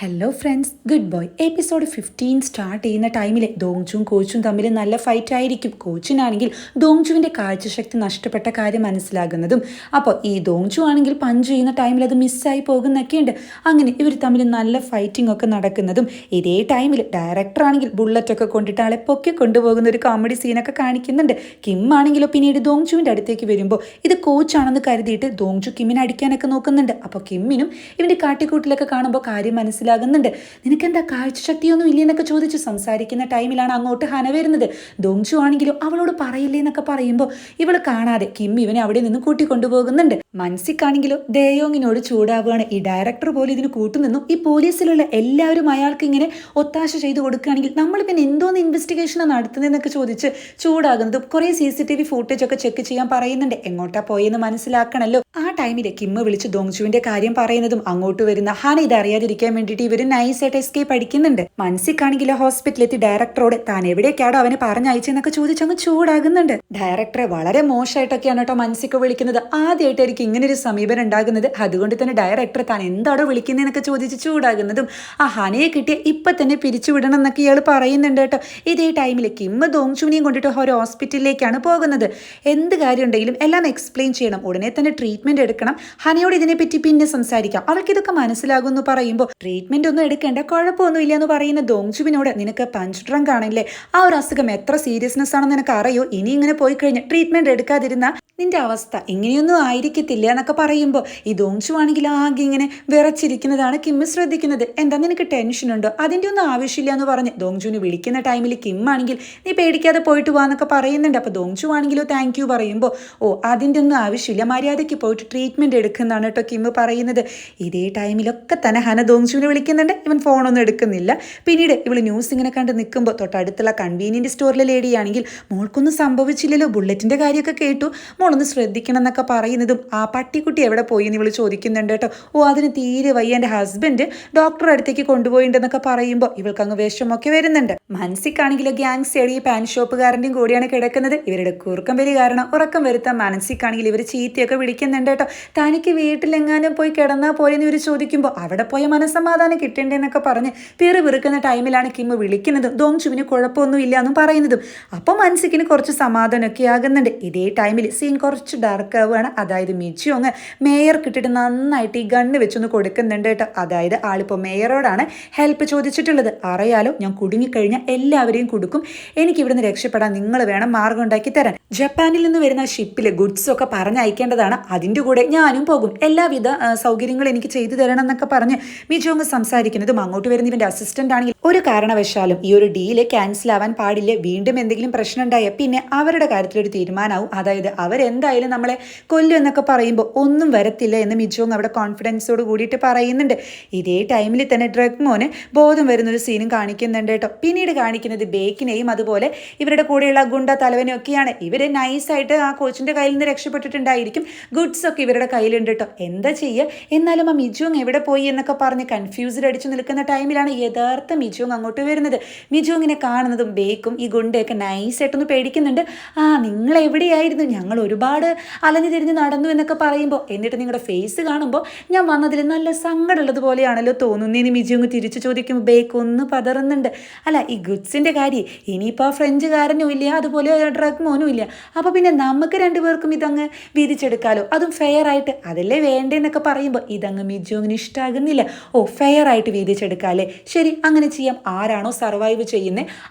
Hello friends good boy episode fifteen start ചെയ്യുന്ന ടൈമിൽ ദോങ്ചും കോച്ചും തമ്മിൽ നല്ല ഫൈറ്റ് ആയിരിക്കും. കോച്ചിനാണെങ്കിൽ ദോങ്ചുവിന്റെ കാഴ്ചശക്തി നഷ്ടപ്പെട്ട കാര്യം മനസ്സിലാകുന്നതും അപ്പോൾ ഈ ദോങ്ചു ആണെങ്കിൽ പഞ്ച് ചെയ്യുന്ന ടൈമിൽ അത് മിസ്സായി പോകുന്നൊക്കെയുണ്ട് അങ്ങനെ ഇവർ തമ്മിൽ നല്ല ഫൈറ്റിംഗ് ഒക്കെ നടക്കുന്നതും ഇതേ ടൈമിൽ ഡയറക്ടർ ആണെങ്കിൽ ബുള്ളറ്റൊക്കെ കൊണ്ടിട്ട് ആളെ പൊക്കി കൊണ്ടുപോകുന്ന ഒരു കോമഡി സീനൊക്കെ കാണിക്കുന്നുണ്ട്. കിം ആണെങ്കിലോ പിന്നീട് ദോങ്ചുവിന്റെ അടുത്തേക്ക് വരുമ്പോൾ ഇത് കോച്ചാണെന്ന് കരുതിയിട്ട് ദോങ്ചു കിമ്മിനെ അടിക്കാനൊക്കെ നോക്കുന്നുണ്ട്. അപ്പോൾ കിമ്മിനും ഇവന്റെ കാട്ടിക്കൂട്ടിലൊക്കെ കാണുമ്പോൾ കാര്യം മനസ്സിലാകുന്നുണ്ട്. നിനക്കെന്താ കാഴ്ചശക്തിയൊന്നും ഇല്ലെന്നൊക്കെ ചോദിച്ച് സംസാരിക്കുന്ന ടൈമിലാണ് അങ്ങോട്ട് ഹന വരുന്നത്. ദോങ്ചു ആണെങ്കിലും അവളോട് പറയില്ലേ എന്നൊക്കെ പറയുമ്പോൾ ഇവൾ കാണാതെ കിം ഇവനെ അവിടെ നിന്ന് കൂട്ടിക്കൊണ്ടുപോകുന്നുണ്ട്. മൻസിക്കാണെങ്കിലോ ദേയോങ്ങിനോട് ചൂടാവുകയാണ്. ഈ ഡയറക്ടർ പോലും ഇതിന് കൂട്ടുനിന്നും. ഈ പോലീസിലുള്ള എല്ലാവരും അയാൾക്ക് ഇങ്ങനെ ഒത്താശ ചെയ്ത് കൊടുക്കുകയാണെങ്കിൽ നമ്മൾ പിന്നെ എന്തോന്ന് ഇൻവെസ്റ്റിഗേഷനാണ് നടത്തുന്നതെന്നൊക്കെ ചോദിച്ച് ചൂടാകുന്നതും കുറേ C C T V footage ഒക്കെ ചെക്ക് ചെയ്യാൻ പറയുന്നുണ്ട്. എങ്ങോട്ടാ പോയെന്ന് മനസ്സിലാക്കണല്ലോ. ആ ടൈമിൽ കിമ്മ വിളിച്ച് ദോങ്ചുവിന്റെ കാര്യം പറയുന്നതും അങ്ങോട്ട് വരുന്ന ഹാന ഇത് അറിയാതിരിക്കാൻ വേണ്ടിയിട്ട് ഇവർ നൈസായിട്ട് എസ്കേപ്പ് അടിക്കുന്നുണ്ട്. മൻസിക്കാണെങ്കിലും ഹോസ്പിറ്റലിലെത്തി ഡയറക്ടറോട് താൻ എവിടേക്കാടോ അവനെ പറഞ്ഞയച്ചെന്നൊക്കെ ചോദിച്ചങ്ങ് ചൂടാകുന്നുണ്ട്. ഡയറക്ടറെ വളരെ മോശമായിട്ടൊക്കെയാണ് കേട്ടോ മനസ്സിക്ക് വിളിക്കുന്നത്. ആദ്യമായിട്ടായിരിക്കും ഇങ്ങനെ ഒരു സമീപനം ഉണ്ടാകുന്നത് അതുകൊണ്ട് തന്നെ ഡയറക്ടർ താൻ എന്താടോ വിളിക്കുന്നതെന്നൊക്കെ ചോദിച്ച് ചൂടാകുന്നതും ആ ഹനയെ കിട്ടിയ ഇപ്പം തന്നെ പിരിച്ചുവിടണം എന്നൊക്കെ ഇയാൾ പറയുന്നുണ്ട് കേട്ടോ. ഇതേ ടൈമിൽ കിമ്മ ദോങ്ചുവിനെയും കൊണ്ടിട്ട് ഒരു ഹോസ്പിറ്റലിലേക്കാണ് പോകുന്നത്. എന്ത് കാര്യം ഉണ്ടെങ്കിലും എല്ലാം എക്സ്പ്ലെയിൻ ചെയ്യണം. ഉടനെ തന്നെ ട്രീറ്റ്മെന്റ് എടുക്കണം. ഹനയോട് ഇതിനെപ്പറ്റി പിന്നെ സംസാരിക്കാം. അവൾക്ക് ഇതൊക്കെ മനസ്സിലാകും എന്ന് പറയുമ്പോൾ ട്രീറ്റ്മെന്റ് ഒന്നും എടുക്കേണ്ട കുഴപ്പമൊന്നുമില്ല എന്ന് പറയുന്ന ദോങ്ചുവിനോട് നിനക്ക് പഞ്ച് ഡ്രങ്ക് ആണല്ലേ? ആ ഒരു അസുഖം എത്ര സീരിയസ്നെസ് ആണെന്ന് നിനക്ക് അറിയോ? ഇനി ഇങ്ങനെ പോയി കഴിഞ്ഞാൽ ട്രീറ്റ്മെന്റ് എടുക്കാതിരുന്ന നിന്റെ അവസ്ഥ ഇങ്ങനെയൊന്നും ആയിരിക്കത്തില്ല. എന്നൊക്കെ പറയുമ്പോൾ ഈ ആണെങ്കിൽ ആകെ ഇങ്ങനെ വിറച്ചിരിക്കുന്നതാണ് കിമ്മ് ശ്രദ്ധിക്കുന്നത്. എന്താ നിനക്ക് ടെൻഷൻ ഉണ്ടോ? അതിന്റെ ഒന്നും ആവശ്യമില്ല എന്ന് പറഞ്ഞ് ദോങ്ചുവിന് വിളിക്കുന്ന ടൈമിൽ കിം ആണെങ്കിൽ നീ പേടിക്കാതെ പോയിട്ട് പോവാന്നൊക്കെ പറയുന്നുണ്ട്. അപ്പോൾ ദോങ്ചു ആണെങ്കിലോ താങ്ക് യു പറയുമ്പോൾ ഓ അതിന്റെ ഒന്നും ആവശ്യമില്ല. മര്യാദയ്ക്ക് പോയിട്ട് ട്രീറ്റ്മെന്റ് എടുക്കുന്നതാണ് കേട്ടോ കിമ്മ് പറയുന്നത്. ഇതേ ടൈമിലൊക്കെ തന്നെ ഹന ദോങ്ചുവിനെ വിളിക്കുന്നുണ്ട്. ഇവൻ ഫോണൊന്നും എടുക്കുന്നില്ല. പിന്നീട് ഇവൾ ന്യൂസ് ഇങ്ങനെ കണ്ട് നിൽക്കുമ്പോൾ തൊട്ടടുത്തുള്ള കൺവീനിയന്റ് സ്റ്റോറിലെ ലേഡിയാണെങ്കിൽ മോൾക്കൊന്നും സംഭവിച്ചില്ലല്ലോ. ബുള്ളറ്റിന്റെ കാര്യമൊക്കെ കേട്ടു. മോളൊന്ന് ശ്രദ്ധിക്കണം എന്നൊക്കെ പറയുന്നതും പട്ടിക്കുട്ടി എവിടെ പോയി എന്ന് ഇവൾ ചോദിക്കുന്നുണ്ട് കേട്ടോ. ഓ അതിന് തീരെ വയ്യ. എന്റെ ഹസ്ബൻഡ് ഡോക്ടറുടെ അടുത്തേക്ക് കൊണ്ടുപോയിട്ടുണ്ടെന്നൊക്കെ പറയുമ്പോൾ ഇവൾക്ക് അങ്ങ് വിഷമൊക്കെ വരുന്നുണ്ട്. മനസ്സിക്കാണെങ്കിലോ ഗ്യാങ്സ് എടി പാൻ ഷോപ്പുകാരന്റെയും കൂടിയാണ് കിടക്കുന്നത്. ഇവരുടെ കൂർക്കം വലി കാരണം ഉറക്കം വരുത്താൻ മനസ്സിക്കാണെങ്കിൽ ഇവർ ചീത്തയൊക്കെ വിളിക്കുന്നുണ്ട് കേട്ടോ. തനിക്ക് വീട്ടിലെങ്ങാനും പോയി കിടന്നാൽ പോയെന്ന് ഇവർ ചോദിക്കുമ്പോൾ അവിടെ പോയ മനസ്സമാധാനം കിട്ടേണ്ടെന്നൊക്കെ പറഞ്ഞ് പേര് പിറുക്കുന്ന ടൈമിലാണ് കിമ്മ് വിളിക്കുന്നതും ദോങ്ചുവിന് കുഴപ്പമൊന്നും ഇല്ല എന്നും പറയുന്നതും. അപ്പോൾ മനസ്സിക്കിന് കുറച്ച് സമാധാനമൊക്കെ ആകുന്നുണ്ട്. ഇതേ ടൈമിൽ സീൻ കുറച്ച് ഡാർക്ക് ആവുകയാണ്. അതായത് മിച്ചു അങ്ങ് മേയർ കിട്ടിയിട്ട് നന്നായിട്ട് ഈ ഗണ്ണ് വെച്ചൊന്ന് കൊടുക്കുന്നുണ്ട് കേട്ടോ. അതായത് ആളിപ്പോൾ മേയറോടാണ് ഹെൽപ്പ് ചോദിച്ചിട്ടുള്ളത്. അറിയാലോ ഞാൻ കുടുങ്ങിക്കഴിഞ്ഞാൽ എല്ലാവരെയും കൊടുക്കും. എനിക്ക് ഇവിടുന്ന് രക്ഷപ്പെടാൻ നിങ്ങൾ വേണം മാർഗം ഉണ്ടാക്കി തരാൻ. ജപ്പാനിൽ നിന്ന് വരുന്ന ഷിപ്പിൽ ഗുഡ്സ് ഒക്കെ പറഞ്ഞയക്കേണ്ടതാണ് അതിന്റെ കൂടെ ഞാനും പോകും. എല്ലാവിധ സൗകര്യങ്ങളും എനിക്ക് ചെയ്തു തരണം എന്നൊക്കെ പറഞ്ഞ് മിജോങ് സംസാരിക്കുന്നതും അങ്ങോട്ട് വരുന്ന ഇവന്റെ അസിസ്റ്റന്റ് ആണെങ്കിൽ ഒരു കാരണവശാലും ഈ ഒരു ഡീൽ ക്യാൻസൽ ആവാൻ പാടില്ല. വീണ്ടും എന്തെങ്കിലും പ്രശ്നം ഉണ്ടായാൽ പിന്നെ അവരുടെ കാര്യത്തിലൊരു തീരുമാനമാവും. അതായത് അവരെന്തായാലും നമ്മളെ കൊല്ലും എന്നൊക്കെ പറയുമ്പോൾ ഒന്നും വരത്തില്ല എന്ന് മിജോങ് അവിടെ കോൺഫിഡൻസോട് കൂടിയിട്ട് പറയുന്നുണ്ട്. ഇതേ ടൈമിൽ തന്നെ ഡ്രഗ് മോന് ബോധം വരുന്നൊരു സീനും കാണിക്കുന്നുണ്ട് കേട്ടോ. പിന്നീട് കാണിക്കുന്നത് ബേക്കിനെയും അതുപോലെ ഇവരുടെ കൂടെയുള്ള ഗുണ്ട തലവനും ഒക്കെയാണ്. ഇവർ നൈസായിട്ട് ആ കോച്ചിന്റെ കയ്യിൽ നിന്ന് രക്ഷപ്പെട്ടിട്ടുണ്ടായിരിക്കും. ഗുഡ്സ് ഒക്കെ ഇവരുടെ കയ്യിലുണ്ട് കേട്ടോ. എന്താ ചെയ്യുക എന്നാലും ആ മിജോങ് എവിടെ പോയി എന്നൊക്കെ പറഞ്ഞ് കൺഫ്യൂസ്ഡ് അടിച്ചു നിൽക്കുന്ന ടൈമിലാണ് യഥാർത്ഥ മിജോങ് അങ്ങോട്ട് വരുന്നത്. മിജോങ്ങിനെ കാണുന്നതും ബേക്കും ഈ ഗുണ്ടയൊക്കെ നൈസായിട്ടൊന്ന് പേടിക്കുന്നുണ്ട്. ആ നിങ്ങൾ എവിടെയായിരുന്നു ഞങ്ങൾ ഒരുപാട് അലഞ്ഞു തിരിഞ്ഞ് നടന്നു പറയുമ്പോൾ എന്നിട്ട് നിങ്ങളുടെ ഫേസ് കാണുമ്പോൾ ഞാൻ വന്നതിൽ നല്ല സങ്കടമുള്ളത് പോലെയാണല്ലോ തോന്നുന്നതിന് ഒന്ന് തിരിച്ചു ചോദിക്കുമ്പോൾ ബേക്ക് ഒന്ന് പതറുന്നുണ്ട്. അല്ല ഈ ഗുഡ്സിന്റെ കാര്യം ഇനിയിപ്പോൾ ആ ഫ്രഞ്ചുകാരനും ഇല്ല അതുപോലെ ഡ്രഗ് മോനും ഇല്ല. അപ്പോൾ പിന്നെ നമുക്ക് രണ്ടുപേർക്കും ഇതങ്ങ് വീതിച്ചെടുക്കാലോ അതും ഫെയർ ആയിട്ട് അതല്ലേ വേണ്ടേന്നൊക്കെ പറയുമ്പോൾ ഇതങ്ങ് മിജുവിന് ഇഷ്ടമാകുന്നില്ല ഓ ഫെയർ ആയിട്ട് വീതിച്ചെടുക്കാല്ലേ ശരി അങ്ങനെ ചെയ്യാം. ആരാണോ സർവൈവ് ചെയ്യുന്നത്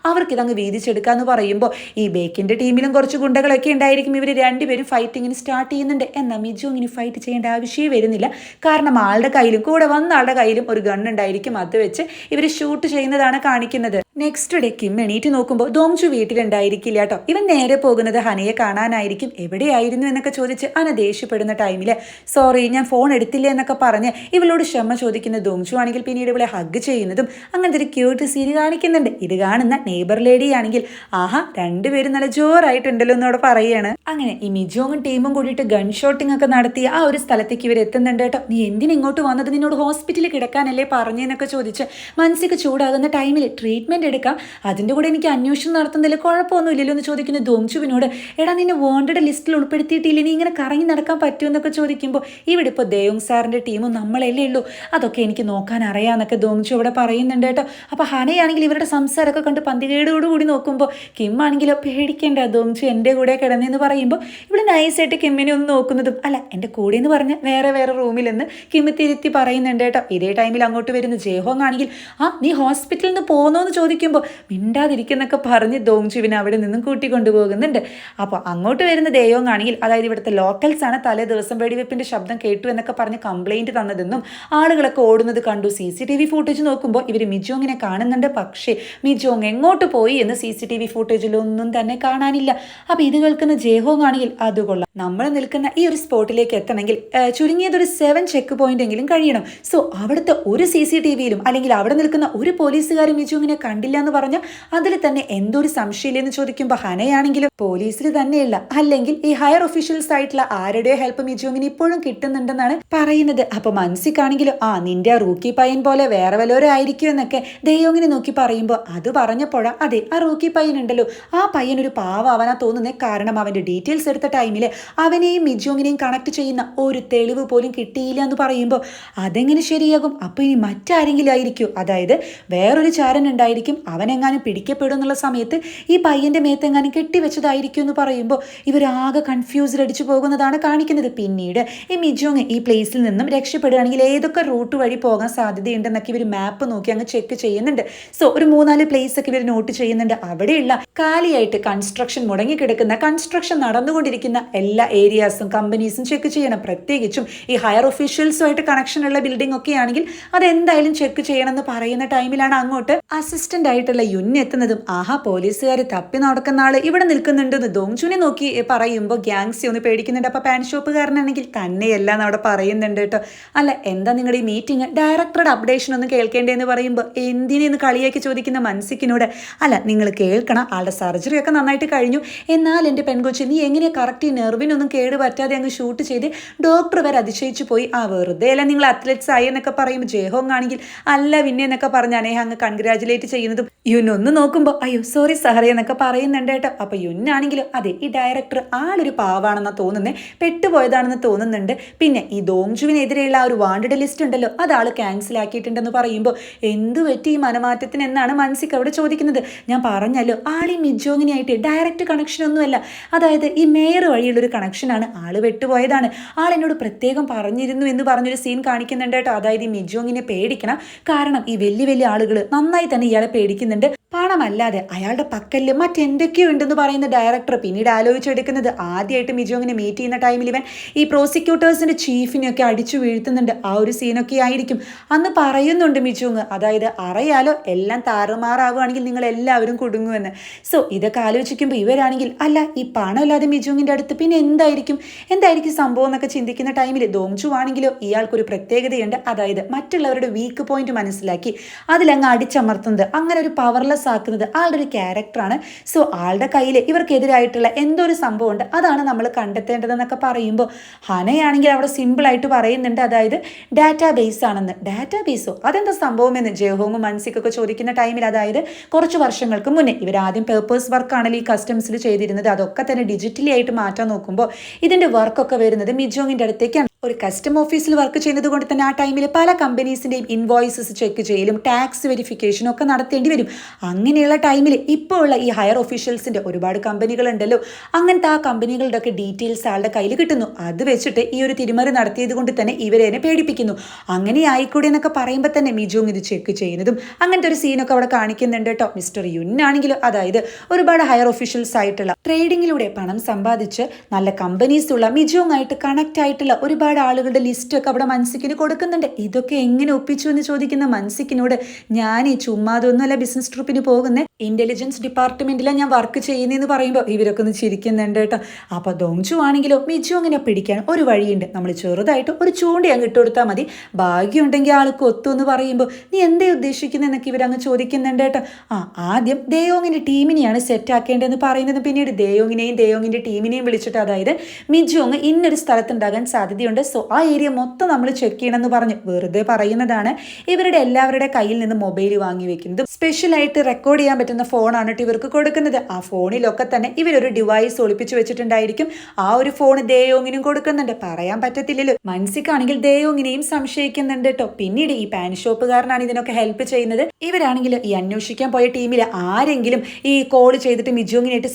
അവർക്ക് ഇതങ്ങ് വീതിച്ചെടുക്കാന്ന് പറയുമ്പോൾ ഈ ബേക്കിന്റെ ടീമിലും കുറച്ച് ഗുണ്ടകളൊക്കെ ഉണ്ടായിരിക്കും. ഇവർ രണ്ടുപേരും ഫൈറ്റിങ്ങിന് സ്റ്റാർട്ട് ചെയ്യുന്നുണ്ട്. എന്നാൽ മിജോങ്ങിന് ഫൈറ്റ് ചെയ്യേണ്ട ആവശ്യമേ വരുന്നില്ല. കാരണം ആളുടെ കയ്യിലും കൂടെ വന്ന ആളുടെ കയ്യിലും ഒരു ഗൺ ഉണ്ടായിരിക്കും. അത് വെച്ച് ഇവർ ഷൂട്ട് ചെയ്യുന്നതാണ് കാണിക്കുന്നത്. നെക്സ്റ്റ് ഡേ കിം എണീറ്റ് നോക്കുമ്പോൾ ദോങ്ചു വീട്ടിലുണ്ടായിരിക്കില്ല കേട്ടോ ഇവൻ നേരെ പോകുന്നത് ഹനയെ കാണാനായിരിക്കും. എവിടെയായിരുന്നു എന്നൊക്കെ ചോദിച്ച് അന ദേഷ്യപ്പെടുന്ന ടൈമിൽ സോറി ഞാൻ ഫോൺ എടുത്തില്ല എന്നൊക്കെ പറഞ്ഞ് ഇവളോട് ക്ഷമ ചോദിക്കുന്ന ദോങ്ചു ആണെങ്കിൽ പിന്നീട് ഇവളെ ഹഗ് ചെയ്യുന്നതും അങ്ങനത്തെ ഒരു ക്യൂട്ട് സീൻ കാണിക്കുന്നുണ്ട്. ഇത് കാണുന്ന നെയ്ബർ ലേഡി ആണെങ്കിൽ ആഹാ രണ്ടുപേരും നല്ല ജോറായിട്ടുണ്ടല്ലോ എന്നോട് പറയാണ്. അങ്ങനെ ഈ മിജോങ്ങും ടീമും കൂടിയിട്ട് ഗൺ ഷോട്ടിംഗ് ഒക്കെ നടത്തി ആ ഒരു സ്ഥലത്തേക്ക് ഇവർ എത്തുന്നുണ്ട് കേട്ടോ. നീ എന്തിനിങ്ങോട്ട് വന്നത്? നിന്നോട് ഹോസ്പിറ്റലിൽ കിടക്കാനല്ലേ പറഞ്ഞെന്നൊക്കെ ചോദിച്ച് മനസ്സിക്ക് ചൂടാകുന്ന ടൈമിൽ ട്രീറ്റ്മെന്റ് എടുക്കാം. അതിന്റെ കൂടെ എനിക്ക് അന്വേഷണം നടത്തുന്നതിൽ കുഴപ്പമൊന്നുമില്ലല്ലോ എന്ന് ചോദിക്കുന്നു ദോംചുവിനോട് എടാ നിന്നെ വോണ്ടഡ് ലിസ്റ്റിൽ ഉൾപ്പെടുത്തിയിട്ടില്ല? നീ ഇങ്ങനെ കറങ്ങി നടക്കാൻ പറ്റുമോ എന്നൊക്കെ ചോദിക്കുമ്പോൾ ഇവിടെ ഇപ്പോൾ ദേവും സാറിന്റെ ടീമും നമ്മളല്ലേ ഉള്ളൂ. അതൊക്കെ എനിക്ക് നോക്കാൻ അറിയാമെന്നൊക്കെ ദോങ്ചു ഇവിടെ പറയുന്നുണ്ട് കേട്ടോ. അപ്പോൾ ഹനയാണെങ്കിൽ ഇവരുടെ സംസാരമൊക്കെ കണ്ട് പന്തികേടോടുകൂടി നോക്കുമ്പോൾ കിം ആണെങ്കിലോ പേടിക്കേണ്ട ദോങ്ചു എന്റെ കൂടെ കിടന്നെന്ന് പറയുമ്പോൾ ഇവിടെ നൈസായിട്ട് കിമ്മിനെ ഒന്ന് നോക്കുന്നതും അല്ല എന്റെ കൂടെ എന്ന് പറഞ്ഞ് വേറെ വേറെ റൂമിലെന്ന് നിന്ന് തിരുത്തി പറയുന്നുണ്ട് കേട്ടോ. ഇതേ ടൈമിൽ അങ്ങോട്ട് വരുന്ന ജയഹോങ് ആണെങ്കിൽ ആ നീ ഹോസ്പിറ്റലിൽ നിന്ന് പോന്നോ എന്ന് ചോദിക്കുമ്പോൾ മിണ്ടാതിരിക്കുന്നൊക്കെ പറഞ്ഞ് ദോങ്ചുവിനെ അവിടെ നിന്നും കൂട്ടിക്കൊണ്ടു പോകുന്നുണ്ട്. അപ്പോൾ അങ്ങോട്ട് വരുന്ന ദേയോങ് ആണെങ്കിൽ അതായത് ഇവിടുത്തെ ലോക്കൽസ് ആണ് തലേ ദിവസം വെടിവെപ്പിന്റെ ശബ്ദം കേട്ടു എന്നൊക്കെ പറഞ്ഞ് കംപ്ലൈന്റ് തന്നതെന്നും ആളുകളൊക്കെ ഓടുന്നത് കണ്ടു. C C T V footage നോക്കുമ്പോൾ ഇവർ മിജോങ്ങിനെ കാണുന്നുണ്ട്. പക്ഷേ മിജോങ് എങ്ങോട്ട് പോയി എന്ന് സി സി ടി വി ഫുട്ടേജിലൊന്നും തന്നെ കാണാനില്ല. അപ്പോൾ ഇത് കേൾക്കുന്ന ജയഹോങ് ആണെങ്കിൽ അതുകൊള്ളാം നമ്മൾ നിൽക്കുന്ന ഈ ഒരു സ്പോട്ടിലേക്ക് എത്തണമെങ്കിൽ ചുരുങ്ങിയതൊരു സെവൻ ചെക്ക് പോയിന്റ് എങ്കിലും കഴിയണം. സോ അവിടുത്തെ ഒരു സി സി ടി വിയിലും അല്ലെങ്കിൽ അവിടെ നിൽക്കുന്ന ഒരു പോലീസുകാരും മിജോങ്ങിനെ കണ്ടില്ല എന്ന് പറഞ്ഞാൽ അതിൽ തന്നെ എന്തൊരു സംശയമില്ലെന്ന് ചോദിക്കുമ്പോൾ ഹനയാണെങ്കിലും പോലീസിൽ തന്നെയല്ല. അല്ലെങ്കിൽ ഈ ഹയർ ഒഫീഷ്യൽസ് ആയിട്ടുള്ള ആരുടെ ഹെൽപ്പ് മിജുവിന് ഇപ്പോഴും കിട്ടുന്നുണ്ടെന്നാണ് പറയുന്നത്. അപ്പൊ മനസ്സിക്കാണെങ്കിലും ആ നിന്റെ റൂക്കി പയ്യൻ പോലെ വേറെ വല്ലവരും ആയിരിക്കും എന്നൊക്കെ ദയോങ്ങിനെ നോക്കി പറയുമ്പോൾ അത് പറഞ്ഞപ്പോഴാ അതെ ആ റൂക്കി പയ്യൻ ഉണ്ടല്ലോ ആ പയ്യൻ ഒരു പാവാവനാ തോന്നുന്നത് കാരണം അവന്റെ ഡീറ്റെയിൽസ് എടുത്ത ടൈമിൽ അവനെയും മിജോങ്ങിനെയും കണക്ട് ചെയ്യുന്ന ഒരു തെളിവ് പോലും കിട്ടിയില്ല എന്ന് പറയുമ്പോൾ അതെങ്ങനെ ശരിയാകും? അപ്പോൾ ഇനി മറ്റാരെങ്കിലും ആയിരിക്കും അതായത് വേറൊരു ചാരൻ ഉണ്ടായിരിക്കും. അവനെങ്ങാനും പിടിക്കപ്പെടും എന്നുള്ള സമയത്ത് ഈ പയ്യന്റെ മേത്തെങ്ങാനും കെട്ടിവെച്ചതായിരിക്കും എന്ന് പറയുമ്പോൾ ഇവരാകെ കൺഫ്യൂസ്ഡ് അടിച്ചു പോകുന്നതാണ് കാണിക്കുന്നത്. പിന്നീട് ഈ മിജോങ് ഈ പ്ലേസിൽ നിന്നും രക്ഷപ്പെടുകയാണെങ്കിൽ ഏതൊക്കെ റൂട്ട് വഴി പോകാൻ സാധ്യതയുണ്ടെന്നൊക്കെ ഇവർ മാപ്പ് നോക്കി അങ്ങ് ചെക്ക് ചെയ്യുന്നുണ്ട്. സോ ഒരു മൂന്നാൽ പ്ലേസ് ഒക്കെ ഇവർ നോട്ട് ചെയ്യുന്നുണ്ട്. അവിടെയുള്ള കാലിയായിട്ട് കൺസ്ട്രക്ഷൻ മുടങ്ങിക്കിടക്കുന്ന കൺസ്ട്രക്ഷൻ നടന്നുകൊണ്ടിരിക്കുന്ന എല്ലാ ഏരിയാസും കമ്പനീസും ചെക്ക് ചെയ്യണം. പ്രത്യേകിച്ചും ഈ ഹയർ ഒഫീഷ്യൽസുമായിട്ട് കണക്ഷൻ ഉള്ള ബിൽഡിംഗ് ഒക്കെ ആണെങ്കിൽ അതെന്തായാലും ചെക്ക് ചെയ്യണം എന്ന് പറയുന്ന ടൈമിലാണ് അങ്ങോട്ട് അസിസ്റ്റന്റ് ആയിട്ടുള്ള യുൻ എത്തുന്നതും ആഹാ പോലീസുകാർ തപ്പി നടക്കുന്ന ആൾ ഇവിടെ നിൽക്കുന്നുണ്ടെന്ന് ദോങ്ചുനെ നോക്കി പറയുമ്പോൾ ഗ്യാങ്സി ഒന്ന് പേടിക്കുന്നുണ്ട്. അപ്പൊ പാൻ ഷോപ്പുകാരനാണെങ്കിൽ തന്നെയല്ല അവിടെ പറയുന്നുണ്ട് കേട്ടോ. അല്ല എന്താ നിങ്ങളുടെ ഈ മീറ്റിംഗ് ഡയറക്ടറുടെ അപ്ഡേഷൻ ഒന്ന് കേൾക്കേണ്ടതെന്ന് പറയുമ്പോൾ എന്തിനെന്ന് കളിയാക്കി ചോദിക്കുന്ന മൻസിക്കിനോട് അല്ല നിങ്ങൾ കേൾക്കണം ആളുടെ സർജറി ഒക്കെ നന്നായിട്ട് കഴിഞ്ഞു. എന്നാൽ എന്റെ പെൺകൊച്ചി നീ എങ്ങനെയാ കറക്റ്റ് നെർവിനൊന്നും കേട് പറ്റാതെ അങ്ങ് ഷൂട്ട് ചെയ്ത് ഡോക്ടർ വരെ അതിശയിച്ചു പോയി. ആ വെറുതെ അല്ല നിങ്ങൾ അത്ലറ്റ്സ് ആയി എന്നൊക്കെ പറയുമ്പോൾ ജയഹോങ് ആണെങ്കിൽ അല്ല പിന്നെ എന്നൊക്കെ പറഞ്ഞ് അനേഹ അങ്ങ് കൺഗ്രാജുലേറ്റ് ചെയ്യുന്നതും ഒന്ന് നോക്കുമ്പോൾ അയ്യോ സോറി സഹറി എന്നൊക്കെ പറയുന്നുണ്ട് കേട്ടോ. അപ്പൊ ആണെങ്കിലും അതെ ഈ ഡയറക്ടർ ആളൊരു പാവാണെന്നാണ് തോന്നുന്നത് പെട്ടുപോയതാണെന്ന് തോന്നുന്നുണ്ട്. പിന്നെ ഈ ദോങ്ജുവിനെതിരെയുള്ള ആ ഒരു വാണ്ടഡ് ലിസ്റ്റ് ഉണ്ടല്ലോ അത് ആൾ ക്യാൻസൽ ആക്കിയിട്ടുണ്ടെന്ന് പറയുമ്പോൾ എന്ത് പറ്റി ഈ മനമാറ്റത്തിന് എന്നാണ് മനസ്സിക്ക് അവിടെ ചോദിക്കുന്നത്. ഞാൻ പറഞ്ഞല്ലോ ഈ മിജോങ്ങിനായിട്ട് ഡയറക്റ്റ് കണക്ഷൻ ഒന്നുമല്ല. അതായത് ഈ മേയർ വഴിയുള്ളൊരു കണക്ഷനാണ് ആൾ ആൾ വെട്ടുപോയതാണ് ആൾ എന്നോട് പ്രത്യേകം പറഞ്ഞിരുന്നു എന്ന് പറഞ്ഞൊരു സീൻ കാണിക്കുന്നുണ്ട് കേട്ടോ. അതായത് ഈ മിജോങ്ങിനെ പേടിക്കണം. കാരണം ഈ വലിയ വലിയ ആളുകൾ നന്നായി തന്നെ ഇയാളെ പേടിക്കുന്നുണ്ട്. പണമല്ലാതെ അയാളുടെ പക്കൽ മറ്റെന്തൊക്കെയോ ഉണ്ടെന്ന് പറയുന്ന ഡയറക്ടർ പിന്നീട് ആലോചിച്ചെടുക്കുന്നത്. ആദ്യമായിട്ട് മിജു അങ്ങനെ മീറ്റ് ചെയ്യുന്ന ടൈമിൽ ഇവൻ ഈ പ്രോസിക്യൂട്ടേഴ്സിന്റെ ചീഫിനെയൊക്കെ അടിച്ചു വീഴ്ത്തുന്നുണ്ട്. ആ ഒരു സീനൊക്കെ ആയിരിക്കും. അന്ന് പറയുന്നുണ്ട് മിജുങ്ങ് അതായത് അറിയാലോ എല്ലാം താറുമാറാവുകയാണെങ്കിൽ നിങ്ങൾ എല്ലാവരും കുടുങ്ങുമെന്ന്. സോ ഇതൊക്കെ ആലോചിക്കുമ്പോൾ ഇവരാണെങ്കിൽ അല്ല ഈ പണമില്ലാതെ മിജുങ്ങിന്റെ അടുത്ത് പിന്നെ എന്തായിരിക്കും? എന്തായിരിക്കും സംഭവം എന്നൊക്കെ ചിന്തിക്കുന്ന ടൈമിൽ ദോങ്ചു ആണെങ്കിലോ ഇയാൾക്കൊരു പ്രത്യേകതയുണ്ട്. അതായത് മറ്റുള്ളവരുടെ വീക്ക് പോയിന്റ് മനസ്സിലാക്കി അതിലങ്ങ് അടിച്ചമർത്തുന്നത്. അങ്ങനെ ഒരു പവർലെസ് ആക്കുന്നത് ആളുടെ ഒരു ക്യാരക്ടറാണ്. സോ ആളുടെ കയ്യിൽ ഇവർക്കെതിരായിട്ടുള്ള എന്തോ ഒരു സംഭവമുണ്ട് അതാണ് നമ്മൾ കണ്ടെത്തേണ്ടതെന്നൊക്കെ പറയുമ്പോൾ ഹനയാണെങ്കിൽ അവിടെ സിമ്പിളായിട്ട് പറയുന്നുണ്ട്. അതായത് ഡാറ്റാ ബേസ് ആണെന്ന്. ഡാറ്റാ ബേസോ അതെന്താ സംഭവമെന്ന് ജയഹോങ്ങും മൻസിക്കൊക്കെ ചോദിക്കുന്ന ടൈമിൽ അതായത് കുറച്ച് വർഷങ്ങൾക്ക് മുന്നേ ഇവർ ആദ്യം പേപ്പേഴ്സ് വർക്കാണല്ലോ ഈ കസ്റ്റംസിൽ ചെയ്തിരുന്നത്. അതൊക്കെ തന്നെ ഡിജിറ്റലി ആയിട്ട് മാറ്റാൻ നോക്കുമ്പോൾ ഇതിന്റെ വർക്കൊക്കെ വരുന്നത് മിജോങ്ങിന്റെ അടുത്തേക്കാണ്. ഒരു കസ്റ്റം ഓഫീസിൽ വർക്ക് ചെയ്യുന്നത് കൊണ്ട് തന്നെ ആ ടൈമിൽ പല കമ്പനീസിന്റെയും ഇൻവോയ്സസ് ചെക്ക് ചെയ്യലും ടാക്സ് വെരിഫിക്കേഷനും ഒക്കെ നടത്തേണ്ടി വരും. അങ്ങനെയുള്ള ടൈമിൽ ഇപ്പോൾ ഉള്ള ഈ ഹയർ ഒഫീഷ്യൽസിന്റെ ഒരുപാട് കമ്പനികളുണ്ടല്ലോ അങ്ങനത്തെ ആ കമ്പനികളുടെ ഒക്കെ ഡീറ്റെയിൽസ് ആളുടെ കയ്യിൽ കിട്ടുന്നു. അത് വെച്ചിട്ട് ഈ ഒരു തിരിമറി നടത്തിയത് കൊണ്ട് തന്നെ ഇവരെന്നെ പേടിപ്പിക്കുന്നു. അങ്ങനെ ആയിക്കൂടെ എന്നൊക്കെ പറയുമ്പോൾ തന്നെ മിജോങ് ഇത് ചെക്ക് ചെയ്യുന്നതും അങ്ങനത്തെ ഒരു സീനൊക്കെ അവിടെ കാണിക്കുന്നുണ്ട് കേട്ടോ. മിസ്റ്റർ യുൻ ആണെങ്കിലും അതായത് ഒരുപാട് ഹയർ ഒഫീഷ്യൽസ് ആയിട്ടുള്ള ട്രേഡിങ്ങിലൂടെ പണം സമ്പാദിച്ച് നല്ല കമ്പനീസുള്ള ഉള്ള മിജോങ് ആയിട്ട് കണക്ട് ആയിട്ടുള്ള ഒരുപാട് ആളുകളുടെ ലിസ്റ്റൊക്കെ അവിടെ മൻസിക്കിന് കൊടുക്കുന്നുണ്ട്. ഇതൊക്കെ എങ്ങനെ ഒപ്പിച്ചു എന്ന് ചോദിക്കുന്ന മൻസിക്കിനോട് ഞാൻ ഈ ചുമ്മാതൊന്നുമല്ല ബിസിനസ് ട്രിപ്പിന് പോകുന്നത് ഇന്റലിജൻസ് ഡിപ്പാർട്ട്മെന്റിലാണ് ഞാൻ വർക്ക് ചെയ്യുന്നതെന്ന് പറയുമ്പോൾ ഇവരൊക്കെ ഒന്ന് ചിരിക്കുന്നുണ്ട് കേട്ടോ. അപ്പോൾ ദോങ്ചു ആണെങ്കിലോ മിജു അങ്ങനെ പിടിക്കാൻ ഒരു വഴിയുണ്ട്. നമ്മൾ ചെറുതായിട്ട് ഒരു ചൂണ്ടി അങ്ങ് ഇട്ട് കൊടുത്താൽ മതി. ഭാഗ്യമുണ്ടെങ്കിൽ ആൾക്ക് ഒത്തു എന്ന് പറയുമ്പോൾ നീ എന്തേ ഉദ്ദേശിക്കുന്നതെന്നൊക്കെ ഇവരങ്ങ് ചോദിക്കുന്നുണ്ട് കേട്ടോ. ആ ആദ്യം ദേയോങ്ങിന്റെ ടീമിനെയാണ് സെറ്റ് ആക്കേണ്ടതെന്ന് പറയുന്നത് പിന്നീട് ദേയോങ്ങിനെയും ദേയോങ്ങിന്റെ ടീമിനെയും വിളിച്ചിട്ട് അതായത് മിജോങ് ഇന്നൊരു സ്ഥലത്തുണ്ടാകാൻ സാധ്യതയുണ്ട്. സോ ആ ഏരിയ മൊത്തം നമ്മൾ ചെക്ക് ചെയ്യണമെന്ന് പറഞ്ഞ്. വെറുതെ പറയുന്നതാണ്. ഇവരുടെ എല്ലാവരുടെ കയ്യിൽ നിന്ന് മൊബൈൽ വാങ്ങി വെക്കുന്നത്. സ്പെഷ്യലായിട്ട് റെക്കോർഡ് ചെയ്യാൻ പറ്റുന്ന ഫോണാണ് കേട്ടോ ഇവർക്ക് കൊടുക്കുന്നത്. ആ ഫോണിലൊക്കെ തന്നെ ഇവരൊരു ഡിവൈസ് ഒളിപ്പിച്ചു വെച്ചിട്ടുണ്ടായിരിക്കും. ആ ഒരു ഫോൺ ദേയോങ്ങിനും കൊടുക്കുന്നുണ്ട്. പറയാൻ പറ്റത്തില്ലല്ലോ. മനസ്സിക്കാണെങ്കിൽ ദേയോങ്ങിനെയും സംശയിക്കുന്നുണ്ട് കേട്ടോ പിന്നീട് ഈ പാൻ ഷോപ്പുകാരനാണ് ഇതിനൊക്കെ ഹെൽപ്പ് ചെയ്യുന്നത്. ഇവരാണെങ്കിൽ ഈ അന്വേഷിക്കാൻ പോയ ടീമിൽ ആരെങ്കിലും ഈ കോൾ ചെയ്തിട്ട് മിജോങ്ങിനായിട്ട്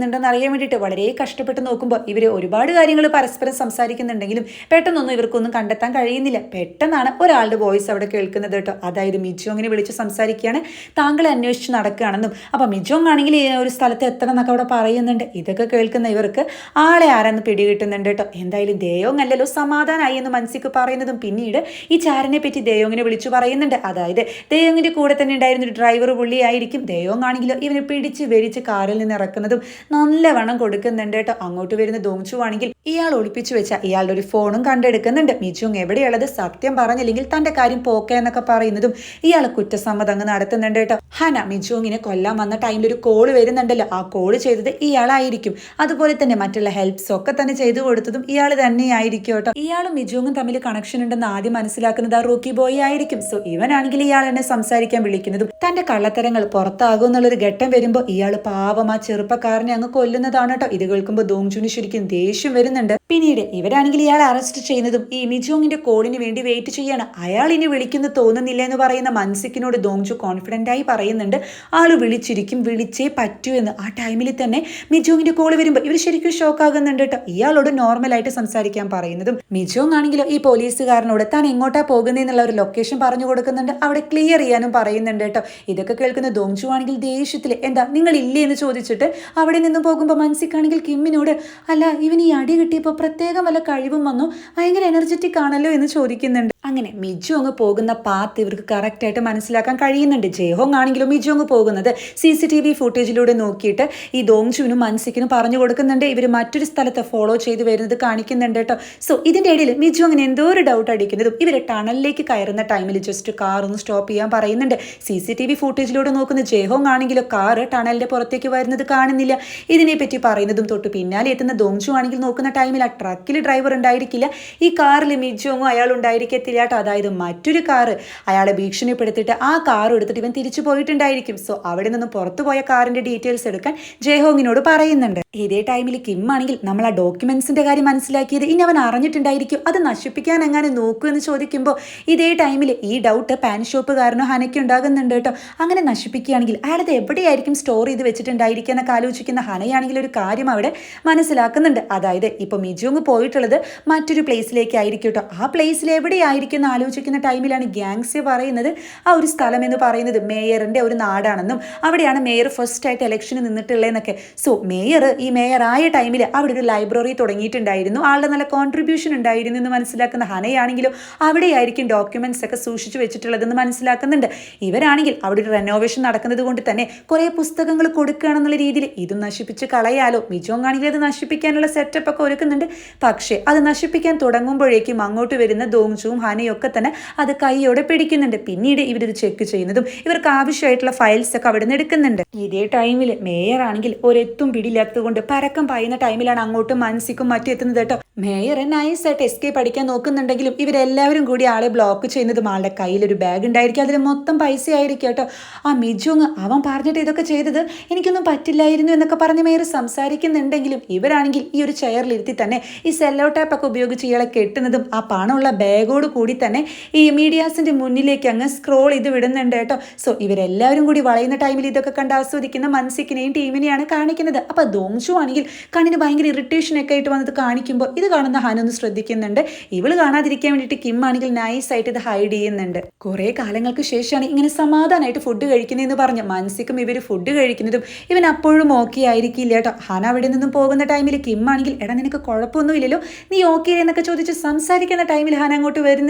സംസാരിക്കുന്നുണ്ടെന്ന് അറിയാൻ വേണ്ടിയിട്ട് വളരെ കഷ്ടപ്പെട്ട് നോക്കുമ്പോൾ ഇവർ ഒരുപാട് കാര്യങ്ങൾ പരസ്പരം സംസാരിക്കുന്നുണ്ടെങ്കിലും പെട്ടെന്നൊന്നും ഇവർക്കൊന്നും കണ്ടെത്താൻ കഴിയുന്നില്ല. പെട്ടെന്നാണ് ഒരാളുടെ വോയിസ് അവിടെ കേൾക്കുന്നത് കേട്ടോ. അതായത് മിജോങ്ങിനെ വിളിച്ച് സംസാരിക്കുകയാണ്. താങ്കളെ അന്വേഷിച്ച് നടക്കുകയാണെന്നും അപ്പം മിജോങ് ആണെങ്കിൽ ഒരു സ്ഥലത്ത് എത്തണം എന്നൊക്കെ അവിടെ പറയുന്നുണ്ട്. ഇതൊക്കെ കേൾക്കുന്ന ഇവർക്ക് ആളെ ആരാന്ന് പിടികിട്ടുന്നുണ്ട് കേട്ടോ. എന്തായാലും ദേയോങ് അല്ലല്ലോ സമാധാനമായി എന്ന് മനസ്സിക്ക് പറയുന്നതും പിന്നീട് ഈ ചാരനെ പറ്റി ദേയോങ്ങിനെ വിളിച്ചു പറയുന്നുണ്ട്. അതായത് ദേയോങ്ങിന്റെ കൂടെ തന്നെ ഉണ്ടായിരുന്ന ഒരു ഡ്രൈവർ പുള്ളിയായിരിക്കും. ദേയോങ് ആണെങ്കിലോ ഇവനെ പിടിച്ച് വെരിച്ച് കാറിൽ നിന്ന് ഇറക്കുന്നതും നല്ലവണ്ണം കൊടുക്കുന്നുണ്ട് കേട്ടോ. അങ്ങോട്ട് വരുന്ന ദോങ്ചു ആണെങ്കിൽ ഇയാൾ ഒളിപ്പിച്ചു വെച്ച ഇയാളുടെ ഒരു ഫോണും കണ്ടെടുക്കുന്നുണ്ട്. മിജുങ് എവിടെയുള്ളത് സത്യം പറഞ്ഞില്ലെങ്കിൽ തന്റെ കാര്യം പോക്കെ എന്നൊക്കെ പറയുന്നതും ഇയാൾ കുറ്റസമ്മതം അങ്ങ് നടത്തുന്നുണ്ട് കേട്ടോ. ഹന മിജുങ്ങിനെ കൊല്ലാൻ വന്ന ടൈമിൽ ഒരു കോൾ വരുന്നുണ്ടല്ലോ. ആ കോൾ ചെയ്തത് ഇയാളായിരിക്കും. അതുപോലെ തന്നെ മറ്റുള്ള ഹെൽപ്സ് ഒക്കെ തന്നെ ചെയ്തു കൊടുത്തതും ഇയാൾ തന്നെയായിരിക്കും കേട്ടോ. ഇയാളും മിജുങ്ങും തമ്മിൽ കണക്ഷൻ ഉണ്ടെന്ന് ആദ്യം മനസ്സിലാക്കുന്നത് ആ റൂക്കി ബോയ് ആയിരിക്കും. സോ ഇവനാണെങ്കിൽ ഇയാൾ എന്നെ സംസാരിക്കാൻ വിളിക്കുന്നതും തന്റെ കള്ളത്തരങ്ങൾ പുറത്താകും എന്നുള്ളൊരു ഘട്ടം വരുമ്പോൾ ഇയാൾ പാവം ആ ചെറുപ്പക്കാരനെ അങ്ങ് കൊല്ലുന്നതാണ് കേട്ടോ ഇത് കേൾക്കുമ്പോൾ ദോങ്ജുന് ശരിക്കും ദേഷ്യം വരുന്നുണ്ട്. പിന്നീട് ഇവരാണെങ്കിൽ ഇയാളെ അറസ്റ്റ് ചെയ്യുന്നതും ഈ മിജോങ്ങിന്റെ കോളിന് വേണ്ടി വെയിറ്റ് ചെയ്യാണ്. അയാൾ ഇനി വിളിക്കുന്ന തോന്നുന്നില്ല എന്ന് പറയുന്ന മൻസിക്കിനോട് ദോങ്ജു കോൺഫിഡന്റ് ആയി പറയുന്നുണ്ട്. ആൾ വിളിച്ചിരിക്കും വിളിച്ചേ പറ്റൂ എന്ന്. ആ ടൈമിൽ തന്നെ മിജോങ്ങിന്റെ കോൾ വരുമ്പോൾ ഇവർ ശരിക്കും ഷോക്ക് ആകുന്നുണ്ട് കേട്ടോ ഇയാളോട് നോർമലായിട്ട് സംസാരിക്കാൻ പറയുന്നതും മിജോങ് ആണെങ്കിലോ ഈ പോലീസുകാരനോട് താൻ എങ്ങോട്ടാ പോകുന്നതെന്നുള്ള ഒരു ലൊക്കേഷൻ പറഞ്ഞു കൊടുക്കുന്നുണ്ട്. അവിടെ ക്ലിയർ ചെയ്യാനും പറയുന്നുണ്ട് കേട്ടോ ഇതൊക്കെ കേൾക്കുന്ന ദോങ്ജു ആണെങ്കിൽ ദേഷ്യത്തിൽ എന്താ നിങ്ങൾ ഇല്ലേ? എന്ന് ചോദിച്ചിട്ട് അവിടെ നിന്ന് പോകുമ്പോൾ മനസ്സിക്കാണെങ്കിൽ കിമ്മിനോട് അല്ല ഇവൻ ഈ അടി കിട്ടിയപ്പോൾ പ്രത്യേകം വല്ല കഴിവും വന്നു. ഭയങ്കര എനർജറ്റിക് ആണല്ലോ എന്ന് ചോദിക്കുന്നുണ്ട്. അങ്ങനെ മിജു അങ്ങ് പോകുന്ന പാത്ത് ഇവർക്ക് കറക്റ്റായിട്ട് മനസ്സിലാക്കാൻ കഴിയുന്നുണ്ട്. ജയഹോങ് ആണെങ്കിലും മിജു അങ്ങ് പോകുന്നത് സി സി ടി വി ഫുട്ടേജിലൂടെ നോക്കിയിട്ട് ഈ ദോങ്ചുവിനും മൻസിക്കിനും പറഞ്ഞു കൊടുക്കുന്നുണ്ട്. ഇവർ മറ്റൊരു സ്ഥലത്ത് ഫോളോ ചെയ്ത് വരുന്നത് കാണിക്കുന്നുണ്ട് കേട്ടോ. സോ ഇതിന്റെ ഇടയിൽ മിജു അങ്ങനെ എന്തോ ഒരു ഡൗട്ട് അടിക്കുന്നതും ഇവർ ടണലിലേക്ക് കയറുന്ന ടൈമിൽ ജസ്റ്റ് കാർ ഒന്ന് സ്റ്റോപ്പ് ചെയ്യാൻ പറയുന്നുണ്ട്. സി സി ടി വി ഫുട്ടേജിലൂടെ നോക്കുന്ന ജയഹോങ് ആണെങ്കിലും കാർ ടണലിന്റെ പുറത്തേക്ക് വരുന്നത് കാണുന്നില്ല. ഇതിനെപ്പറ്റി പറയുന്നതും തൊട്ട് പിന്നാലെ എത്തുന്ന ദോങ്ചു ആണെങ്കിൽ നോക്കുന്ന ടൈമിൽ ആ ട്രക്കിൽ ഡ്രൈവർ ഉണ്ടായിരിക്കില്ല. ഈ കാറിൽ മിജു അങ്ങും അയാൾ ഉണ്ടായിരിക്കത്തില്ല. കേട്ടോ അതായത് മറ്റൊരു കാറ് അയാളെ ഭീഷണിപ്പെടുത്തിയിട്ട് ആ കാർ എടുത്തിട്ട് ഇവൻ തിരിച്ചു പോയിട്ടുണ്ടായിരിക്കും. സോ അവിടെ നിന്ന് പുറത്തു പോയ കാറിന്റെ ഡീറ്റെയിൽസ് എടുക്കാൻ ജയഹോങ്ങിനോട് പറയുന്നുണ്ട്. ഇതേ ടൈമിൽ കിം ആണെങ്കിൽ നമ്മൾ ആ ഡോക്യുമെന്റ്സിന്റെ കാര്യം മനസ്സിലാക്കിയത് ഇനി അവൻ അറിഞ്ഞിട്ടുണ്ടായിരിക്കും. അത് നശിപ്പിക്കാൻ എങ്ങനെ നോക്കൂ എന്ന് ചോദിക്കുമ്പോൾ ഇതേ ടൈമിൽ ഈ ഡൗട്ട് പാൻ ഷോപ്പുകാരനോ ഹനയ്ക്ക് ഉണ്ടാകുന്നുണ്ട് കേട്ടോ. അങ്ങനെ നശിപ്പിക്കുകയാണെങ്കിൽ അയാളത് എവിടെയായിരിക്കും സ്റ്റോർ ചെയ്ത് വെച്ചിട്ടുണ്ടായിരിക്കുക എന്നൊക്കെ ആലോചിക്കുന്ന ഹനയാണെങ്കിൽ ഒരു കാര്യം അവിടെ മനസ്സിലാക്കുന്നുണ്ട്. അതായത് ഇപ്പൊ മിജുങ് പോയിട്ടുള്ളത് മറ്റൊരു പ്ലേസിലേക്ക് ആയിരിക്കും കേട്ടോ. ആ പ്ലേസിൽ എവിടെയായിരിക്കും എന്ന് ആലോചിക്കുന്ന ടൈമിലാണ് ഗ്യാങ്സ് പറയുന്നത്. ആ ഒരു സ്ഥലം എന്ന് പറയുന്നത് മേയറിന്റെ ഒരു നാടാണെന്നും അവിടെയാണ് മേയർ ഫസ്റ്റ് ആയിട്ട് ഇലക്ഷന് നിന്നിട്ടുള്ളതെന്നൊക്കെ. സോ മേയർ ഈ മേയർ ആയ ടൈമിൽ അവിടെ ഒരു ലൈബ്രറി തുടങ്ങിയിട്ടുണ്ടായിരുന്നു. ആളുടെ നല്ല കോൺട്രിബ്യൂഷൻ ഉണ്ടായിരുന്നു എന്ന് മനസ്സിലാക്കുന്ന ഹനയാണെങ്കിലും അവിടെയായിരിക്കും ഡോക്യുമെന്റ്സ് ഒക്കെ സൂക്ഷിച്ചു വെച്ചിട്ടുള്ളതെന്ന് മനസ്സിലാക്കുന്നുണ്ട്. ഇവരാണെങ്കിൽ അവിടെ ഒരു റെനോവേഷൻ നടക്കുന്നത് കൊണ്ട് തന്നെ കുറേ പുസ്തകങ്ങൾ കൊടുക്കുകയാണെന്നുള്ള രീതിയിൽ ഇത് നശിപ്പിച്ച് കളയാലോ. മിജോങ് ആണെങ്കിൽ അത് നശിപ്പിക്കാനുള്ള സെറ്റപ്പ് ഒക്കെ ഒരുക്കുന്നുണ്ട്. പക്ഷേ അത് നശിപ്പിക്കാൻ തുടങ്ങുമ്പോഴേക്കും അങ്ങോട്ട് വരുന്ന ദോങ്ചുവും ഹനയും ഒക്കെ തന്നെ അത് കൈയോടെ പിടിക്കുന്നുണ്ട്. പിന്നീട് ഇവരിത് ചെക്ക് ചെയ്യുന്നതും ഇവർക്ക് ആവശ്യമായിട്ടുള്ള ഫയൽസ് ഒക്കെ അവിടെ നിന്ന് എടുക്കുന്നുണ്ട്. ഇതേ ടൈമിൽ മേയർ ആണെങ്കിൽ ഒരെത്തും പിടിയില്ലാത്തത് കൊണ്ട് പരക്കം പായുന്ന ടൈമിലാണ് അങ്ങോട്ടും മനസ്സിക്കും മറ്റും എത്തുന്നത് കേട്ടോ. മേയർ നൈസായിട്ട് എസ്കേപ്പ് അടിക്കാൻ നോക്കുന്നുണ്ടെങ്കിലും ഇവരെല്ലാവരും കൂടി ആളെ ബ്ലോക്ക് ചെയ്യുന്നതും ആളുടെ കയ്യിൽ ഒരു ബാഗ് ഉണ്ടായിരിക്കും. അതിൽ മൊത്തം പൈസ ആയിരിക്കും കേട്ടോ. ആ മിജുങ് അവൻ പറഞ്ഞിട്ട് ഇതൊക്കെ ചെയ്തത് എനിക്കൊന്നും പറ്റില്ലായിരുന്നു എന്നൊക്കെ പറഞ്ഞ് മേയർ സംസാരിക്കുന്നുണ്ടെങ്കിലും ഇവരാണെങ്കിൽ ഈ ഒരു ചെയറിലിരുത്തി തന്നെ ഈ സെല്ലോ ടാപ്പ് ഒക്കെ ഉപയോഗിച്ച് ഇയാളെ കെട്ടുന്നതും ആ പണമുള്ള ബാഗോട് കൂടി തന്നെ ഈ മീഡിയാസിന്റെ മുന്നിലേക്ക് അങ്ങ് സ്ക്രോൾ ചെയ്ത് വിടുന്നുണ്ട് കേട്ടോ. സോ ഇവരെല്ലാവരും കൂടി വളയുന്ന ടൈമിൽ ഇതൊക്കെ കണ്ട് ആസ്വദിക്കുന്ന മൻസിക്കിനെയും ടീമിനെയാണ് കാണിക്കുന്നത്. അപ്പോൾ ദോങ്ചു ആണെങ്കിൽ കണ്ണിന് ഭയങ്കര ഇറിറ്റേഷൻ ഒക്കെ ആയിട്ട് വന്നത് കാണിക്കുമ്പോൾ ഇത് കാണുന്ന ഹാനൊന്ന് ശ്രദ്ധിക്കുന്നുണ്ട്. ഇവൾ കാണാതിരിക്കാൻ വേണ്ടിയിട്ട് കിം ആണെങ്കിൽ നൈസ് ആയിട്ട് ഇത് ഹൈഡ് ചെയ്യുന്നുണ്ട്. കുറേ കാലങ്ങൾക്ക് ശേഷമാണ് ഇങ്ങനെ സമാധാനമായിട്ട് ഫുഡ് കഴിക്കുന്നതെന്ന് പറഞ്ഞ് മൻസിക്കും ഇവർ ഫുഡ് കഴിക്കുന്നതും ഇവൻ അപ്പോഴും ഓക്കെ ആയിരിക്കില്ല കേട്ടോ. ഹാന അവിടെ നിന്നും പോകുന്ന ടൈമിൽ കിം ആണെങ്കിൽ എടാ നിനക്ക് കുഴപ്പമൊന്നുമില്ലല്ലോ. നീ ഓക്കെ എന്നൊക്കെ ചോദിച്ച് സംസാരിക്കുന്ന ടൈമിൽ ഹാന അങ്ങോട്ട് വരുന്നുണ്ട്.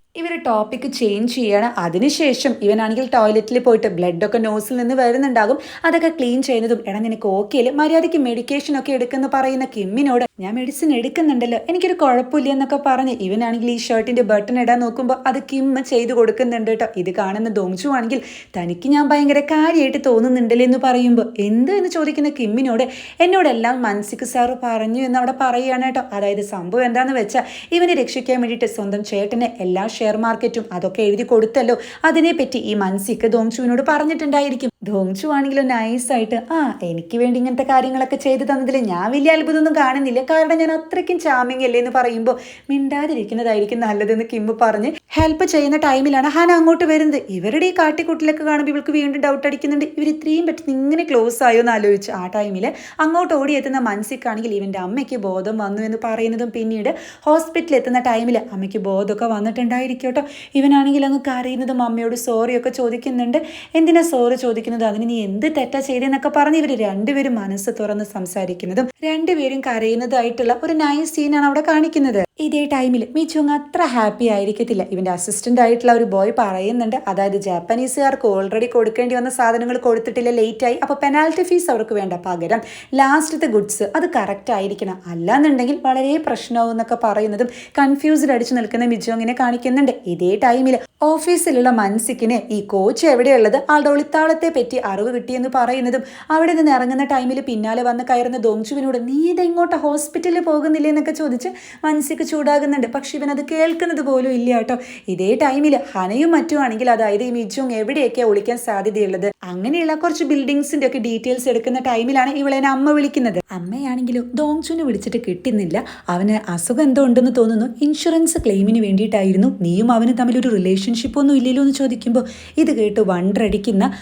ഇവർ ടോപ്പിക് ചേഞ്ച് ചെയ്യണം. അതിനുശേഷം ഇവനാണെങ്കിൽ ടോയ്ലറ്റിൽ പോയിട്ട് ബ്ലഡൊക്കെ നോസിൽ നിന്ന് വരുന്നുണ്ടാകും. അതൊക്കെ ക്ലീൻ ചെയ്യുന്നതും എടാ നിനക്ക് ഓക്കെ മര്യാദയ്ക്ക് മെഡിക്കേഷൻ ഒക്കെ എടുക്കുന്നു പറയുന്ന കിമ്മിനോട് ഞാൻ മെഡിസിൻ എടുക്കുന്നുണ്ടല്ലോ എനിക്കൊരു കുഴപ്പമില്ല എന്നൊക്കെ പറഞ്ഞ് ഇവനാണെങ്കിൽ ഈ ഷർട്ടിന്റെ ബട്ടൺ ഇടാൻ നോക്കുമ്പോൾ അത് കിമ്മ ചെയ്ത് കൊടുക്കുന്നുണ്ട് കേട്ടോ. ഇത് കാണുന്ന ദോങ്ചു ആണെങ്കിൽ തനിക്ക് ഞാൻ ഭയങ്കര കാര്യമായിട്ട് തോന്നുന്നുണ്ടല്ലേ എന്ന് പറയുമ്പോൾ എന്ത്? എന്ന് ചോദിക്കുന്ന കിമ്മിനോട് എന്നോടെല്ലാം മനസ്സിക്ക് സാറ് പറഞ്ഞു എന്ന് അവിടെ പറയുകയാണ് കേട്ടോ. അതായത് സംഭവം എന്താണെന്ന് വെച്ചാൽ ഇവനെ രക്ഷിക്കാൻ വേണ്ടിയിട്ട് സ്വന്തം ചേട്ടനെ എല്ലാ ഷെയർ മാർക്കറ്റും അതൊക്കെ എഴുതി കൊടുത്തല്ലോ. അതിനെപ്പറ്റി ഈ മൻസിക്ക് ദോങ്ചുവിനോട് പറഞ്ഞിട്ടുണ്ടായിരിക്കും. ദോങ്ചു ആണെങ്കിലും നൈസായിട്ട് ആ എനിക്ക് വേണ്ടി ഇങ്ങനത്തെ കാര്യങ്ങളൊക്കെ ചെയ്തു തന്നതിൽ ഞാൻ വലിയ അത്ഭുതമൊന്നും കാണുന്നില്ല. കാരണം ഞാൻ അത്രയ്ക്കും ചാമിങ് അല്ലേ എന്ന് പറയുമ്പോൾ മിണ്ടാതിരിക്കുന്നതായിരിക്കും നല്ലതെന്ന് കിമ്മ് പറഞ്ഞ് ഹെൽപ്പ് ചെയ്യുന്ന ടൈമിലാണ് ഹാന അങ്ങോട്ട് വരുന്നത്. ഇവരുടെ ഈ കാട്ടിക്കൂട്ടിലൊക്കെ കാണുമ്പോൾ ഇവൾക്ക് വീണ്ടും ഡൗട്ട് അടിക്കുന്നുണ്ട്. ഇവർ ഇത്രയും പെട്ടെന്ന് ഇങ്ങനെ ക്ലോസ് ആയോ എന്ന് ആലോചിച്ച് ആ ടൈമിൽ അങ്ങോട്ട് ഓടിയെത്തുന്ന മൻസിക്കാണെങ്കിൽ ഇവന്റെ അമ്മയ്ക്ക് ബോധം വന്നു എന്ന് പറയുന്നതും പിന്നീട് ഹോസ്പിറ്റലിൽ എത്തുന്ന ടൈമിൽ അമ്മയ്ക്ക് ബോധമൊക്കെ വന്നിട്ടുണ്ടായിരിക്കും കേട്ടോ. ഇവനാണെങ്കിൽ അങ്ങ് കരയുന്നതും അമ്മയോട് സോറിയൊക്കെ ചോദിക്കുന്നുണ്ട്. എന്തിനാ സോറി ചോദിക്കുന്നത്? അതിന് നീ എന്ത് തെറ്റാ ചെയ്തെന്നൊക്കെ പറഞ്ഞ് ഇവർ രണ്ടുപേരും മനസ്സ് തുറന്ന് സംസാരിക്കുന്നതും രണ്ടുപേരും കരയുന്നതായിട്ടുള്ള ഒരു നൈസ് സീനാണ് അവിടെ കാണിക്കുന്നത്. ഇതേ ടൈമിൽ മിച്ചുങ് അത്ര ഹാപ്പി ആയിരിക്കത്തില്ല. ഇവന്റെ അസിസ്റ്റന്റ് ആയിട്ടുള്ള ഒരു ബോയ് പറയുന്നുണ്ട് അതായത് ജാപ്പനീസുകാർക്ക് ഓൾറെഡി കൊടുക്കേണ്ടി വന്ന സാധനങ്ങൾ കൊടുത്തിട്ടില്ല ലേറ്റ് ആയി. അപ്പോൾ പെനാൽറ്റി ഫീസ് അവർക്ക് വേണ്ട പകരം ലാസ്റ്റത്തെ ഗുഡ്സ് അത് കറക്റ്റ് ആയിരിക്കണം. അല്ലാന്നുണ്ടെങ്കിൽ വളരെ പ്രശ്നമാവും എന്നൊക്കെ പറയുന്നതും കൺഫ്യൂസ്ഡ് അടിച്ചു നിൽക്കുന്ന മിജോങ്ങിനെ കാണിക്കുന്നുണ്ട്. ഇതേ ടൈമിൽ ഓഫീസിലുള്ള മൻസിക്കിന് ഈ കോച്ച് എവിടെയുള്ളത്? ആളുടെ ഒളിത്താളത്തെ പറ്റി അറിവ് കിട്ടിയെന്ന് പറയുന്നതും അവിടെ നിന്ന് ഇറങ്ങുന്ന ടൈമിൽ പിന്നാലെ വന്ന് കയറുന്ന ദോങ്ചുവിനോട് നീ ഇതെങ്ങോട്ട് ഹോസ്പിറ്റലിൽ പോകുന്നില്ലേ എന്നൊക്കെ ചോദിച്ച് മനസ്സിക്ക് ചൂടാകുന്നുണ്ട്. പക്ഷെ ഇവനത് കേൾക്കുന്നത് പോലും ഇല്ല കേട്ടോ. ഇതേ ടൈമിൽ ഹനയും മറ്റുമാണെങ്കിൽ അതായത് ഈ മിജുങ് എവിടെയൊക്കെ ഒളിക്കാൻ സാധ്യതയുള്ളത്? അങ്ങനെയുള്ള കുറച്ച് ബിൽഡിങ്സിന്റെ ഒക്കെ ഡീറ്റെയിൽസ് എടുക്കുന്ന ടൈമിലാണ് ഇവളെ അമ്മ വിളിക്കുന്നത്. അമ്മയാണെങ്കിലും ദോങ്ചുവിനെ വിളിച്ചിട്ട് കിട്ടുന്നില്ല. അവന് അസുഖം എന്തോ ഉണ്ടെന്ന് തോന്നുന്നു. ഇൻഷുറൻസ് ക്ലെയിമിന് വേണ്ടിയിട്ടായിരുന്നു. നീയും അവനും തമ്മിൽ ഒരു റിലേഷൻഷിപ്പ് ഒന്നും ഇല്ലല്ലോ എന്ന് ചോദിക്കുമ്പോൾ ഇത് കേട്ട് വണ്ടടിക്കുന്ന